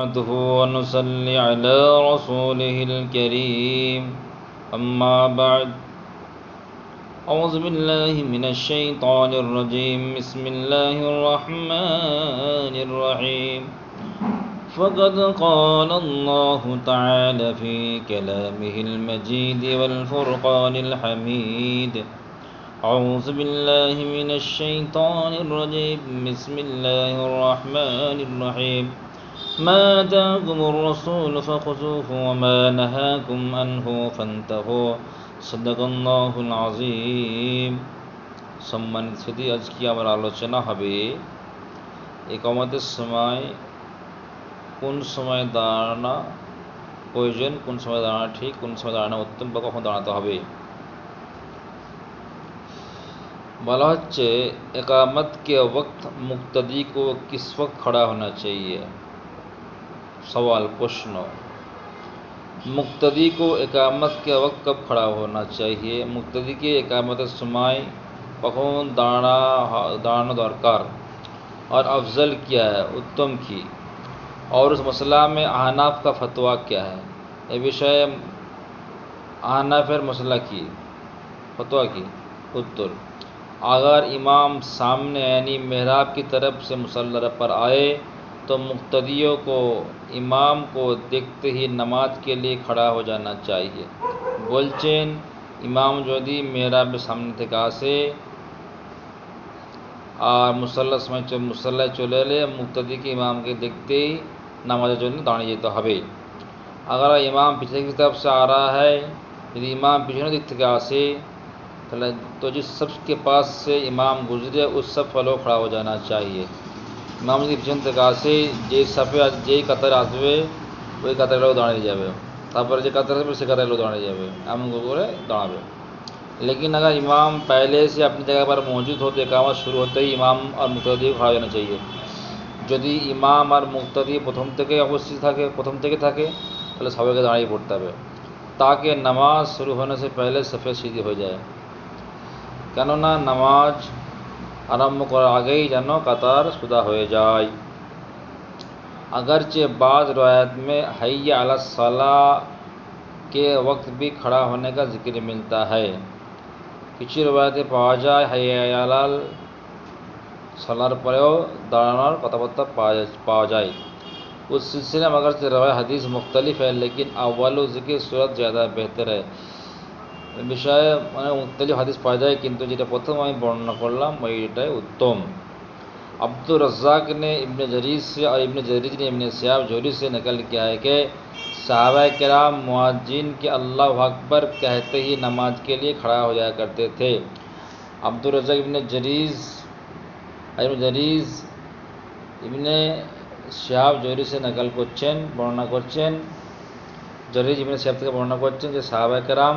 نحمده ونصلي على رسوله الكريم. أما بعد أعوذ بالله من الشيطان الرجيم. بسم الله الرحمن الرحيم. فقد قال الله تعالى في كلامه المجيد والفرقان الحميد. أعوذ بالله من الشيطان الرجيم. بسم الله الرحمن الرحيم. ما داكم الرسول فخذوه وما نهاكم عنه فانتهوا. صدق الله العظيم সম্মানিত স্মৃতি আজকে আমার আলোচনা হবে একামতের সময় কোন সময় দাঁড়ানো প্রয়োজন কোন সময় দাঁড়ানো ঠিক কোন সময় দাঁড়ানো উত্তম বা কখন দাঁড়াতে হবে بلا اقامت کے وقت مقتدی کو کس وقت کھڑا ہونا چاہیے؟ سوال کچھ مقتدی کو اقامت کے وقت کب کھڑا ہونا چاہیے؟ مقتدی کی اقامت سمائی پخون دانا دان درکار اور افضل کیا ہے؟ اتم کی۔ اور اس مسئلہ میں احناف کا فتویٰ کیا ہے؟ یہ وشے احناف مسئلہ کی۔ فتویٰ کی۔ اتر۔ اگر امام سامنے یعنی محراب کی طرف سے مسلح پر آئے تو مقتدیوں کو، امام کو دیکھتے ہی نماز کے لیے کھڑا ہو جانا چاہیے۔ گلچین امام جودی میرا بسمتکا سے۔ اور مسلس میں چل مسلح چلے لے مقتدی کے امام کے دیکھتے ہی نماز جو دانی تو ہبے اگر امام پیچھے کی طرف سے آ رہا ہے یعنی امام پیچھے اتکا سے، تو جس سب کے پاس سے امام گزرے، اس سب فلو کھڑا ہو جانا چاہیے۔ پیژنسے سفید کتار آسے وہ کتاروں کو داڑی جائے کتار سے کتاروں کو داڑی جائے داڑے لیکن اگر امام پہلے سے آپ نے بار مسجد ہوتے کام شروع ہوتے ہیمام اور مکتین چاہیے جدی امام اور مختلف پرتھم کے اوپر پرتھم کے تھے تو سب کے داڑی پڑتے تاکہ نماز شروع ہونے سے پہلے سفید سیری ہو جائے کہ نماز আরম্ভ করার আগেই যেন কাতার সুদা হয়ে যায়। اگرچہ بعض روایت میں حی علیہ کے وقت بھی کھڑا ہونے کا ذکر ملتا ہے کچھ روایتیں پا جائے حیال سلار پریو داران پتہ پایا جائے اس سلسلے میں اگرچہ روایت حدیث مختلف ہے لیکن اول ذکر صورت زیادہ بہتر ہے বিষয়ে অনেক মুক্তালি হাদিস পাওয়া যায়، কিন্তু যেটা প্রথম আমি বর্ণনা করলাম এইটাই উত্তম। عبد الرزاق نے ابن جریج سے اور ابن جریج نے ابن سیاب جوہری سے نقل کیا ہے کہ صحابہ کرام معاجین کے اللہ اکبر کہتے ہی نماز کے لیے کھڑا ہو جایا کرتے تھے۔ عبد الرزاق ابن جریز ابن جریز ابن سیاب جوہری سے نقل করছেন، বর্ণনা করছেন। জরিজ ইবনে সিহাব থেকে বর্ণনা করছেন যে সাহাবা کرام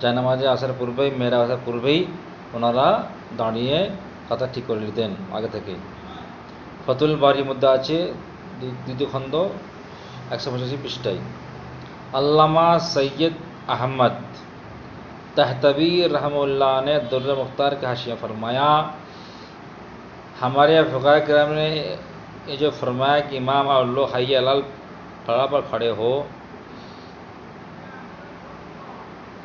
জায়নামাজে আসার পূর্বেই، মেয়েরা আসার পূর্বেই ওনারা দাঁড়িয়ে কথা ঠিক করে নিতেন আগে থেকে। ফতুল বাড়ি মধ্যে আছে দ্বিতীয় খণ্ড একশো পঁচাশি পৃষ্ঠায়। علامہ سید احمد تحتوی رحم اللہ نے در مختار کے حاشیہ فرمایا ہمارے فقہ کرام نے یہ جو فرمایا کہ امام اور لوگ حی پڑا پر کھڑے ہو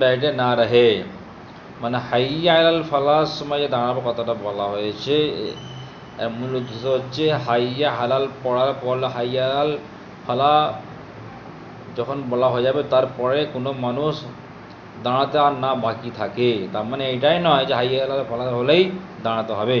ব্যাডে না রহে মানে হাইয়া আল ফালাস সময় দাঁড়াব কথাটা বলা হয়েছে এর মূল উদ্দেশ্য হচ্ছে হাইয়া হালাল পড়ার পর হাইয়া ফালা যখন বলা হয়ে যাবে তারপরে কোনো মানুষ দাঁড়াতে আর না বাকি থাকে তার মানে এটাই নয় যে হাইয়া আল ফালা হলেই দাঁড়াতে হবে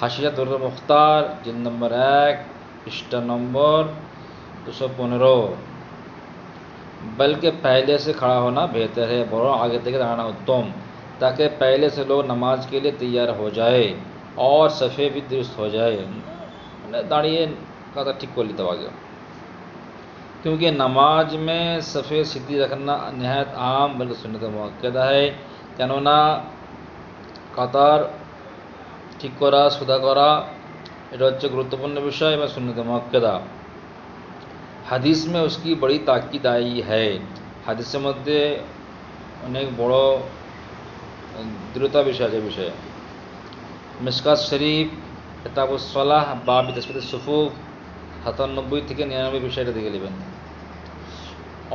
حاشیہ در مختار جن نمبر ایک پشٹا نمبر دو سو پندرہ بلکہ پہلے سے کھڑا ہونا بہتر ہے برو آگے تک رہنا اتم۔ تاکہ پہلے سے لوگ نماز کے لیے تیار ہو جائے اور صفحے بھی درست ہو جائے۔ داڑھیے کا تھا ٹھیک کو لیتا آگے کیونکہ نماز میں صفحے سیدھی رکھنا نہایت عام، بلکہ سنت موقع ہے۔ کینونا قطر ঠিক করা সুদা করা, এটা হচ্ছে গুরুত্বপূর্ণ বিষয় এবং সুন্নত মক্কেদা হাদিস মে উসকি বড়ি তাকিদ আই হাদিসের মধ্যে অনেক বড় দৃঢ়তা বিষয় আছে বিষয়ে। মিসকাত শরীফ এতাবুসলাহ বা বিদাসপতি সুফুফ, সাতানব্বই থেকে নিরানব্বই বিষয়টা দেখে নেবেন।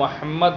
মোহাম্মদ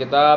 কিতাব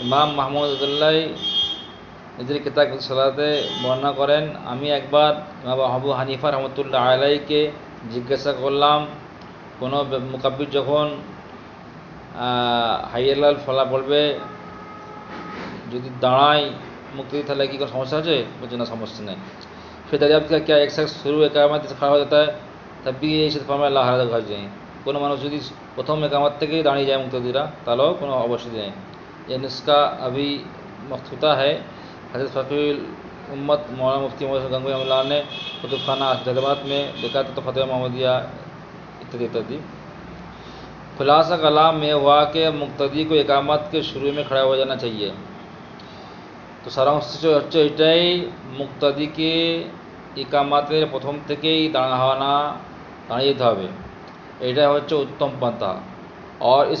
ইমাম মাহমুদ আবদুল্লাহ নিজের কিতাব সালাতে বর্ণনা করেন আমি একবার ইমাম আবু হানিফা রহমতুল্লাহ আলাইকে জিজ্ঞাসা করলাম কোনো মুকাব্বির যখন হাইয়ালাল ফলা পড়বে যদি দাঁড়ায় মুক্তি তাহলে কি কোনো সমস্যা আছে বলছে না সমস্যা নেই پھر دریافت کیا کیا ایک شخص شروع اقامت سے کھڑا ہو جاتا ہے تب بھی এই সাথে ফরমায় আল্লাহ হারাদা ঘর যায় কোনো মানুষ যদি প্রথম একামত থেকেই দাঁড়িয়ে যায় মুক্তদিরা তাহলেও কোনো অবশ্যই যায় یہ نسخہ ابھی مخطوطہ ہے حضرت فقیل امت مولانا مفتی محمد گنگوئی اللہ نے کتب خانہ جذبات میں لکھا تھا تو فتح محمدیہ اتدی اتدی خلاصہ کلام میں ہوا کہ মুক্তাদি کو একামত کے شروع میں کھڑا ہو جانا چاہیے তো সারাংশ হচ্ছে এটাই মুক্তাদিকে ইকামাতের প্রথম থেকেই দাঁড়ানা দাঁড়িয়ে যেতে হবে। এটা হচ্ছে উত্তম পন্থা। আর এই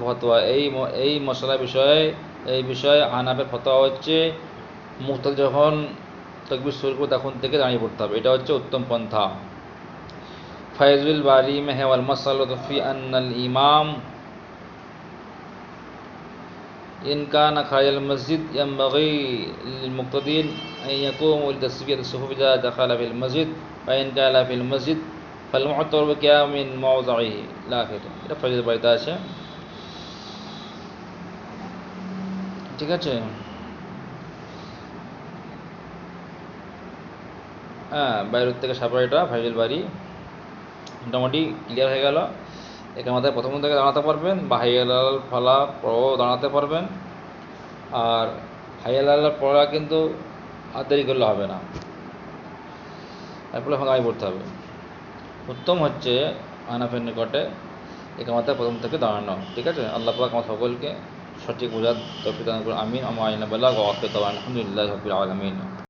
ফতোয়া, এই এই মশলা বিষয়ে, এই বিষয়ে হানাফের ফতোয়া হচ্ছে মুক্ত যখন তকবির শুরু করবে তখন থেকে দাঁড়িয়ে পড়তে হবে। এটা হচ্ছে উত্তম পন্থা। ফাইজুল বারি মেহওয়াল মশাল ইমাম إن كان خارج المسجد ينبغي للمقتدين أن يقوموا لتسوية الصفوف إذا دخل في المسجد فإن كان في المسجد فالمعتبر بقيام من موضعه لا آخر এটা ফয়জুল বাড়িতে আছে ঠিক আছে হ্যাঁ বাইরের থেকে সাপাড়িটা ফাইজুল বাড়ি মোটামুটি ক্লিয়ার হয়ে গেল এখানে মাথায় প্রথম থেকে দাঁড়াতে পারবেন বা হাইয়ালাল ফলা পরও দাঁড়াতে পারবেন। আর হাইয়ালাল পড়া কিন্তু আর দেরি করলে হবে না। এরপরে ভাঙাই পড়তে হবে। উত্তম হচ্ছে আনাফের নিকটে মাথায় প্রথম থেকে দাঁড়ানো, ঠিক আছে? আল্লাহ পাক আমার সকলকে সঠিক বোঝার তফিক দান করুন। আমিন। আমার আইনা বেলা ওয়াকিত আলহামদুলিল্লাহ রবিল আলমিন।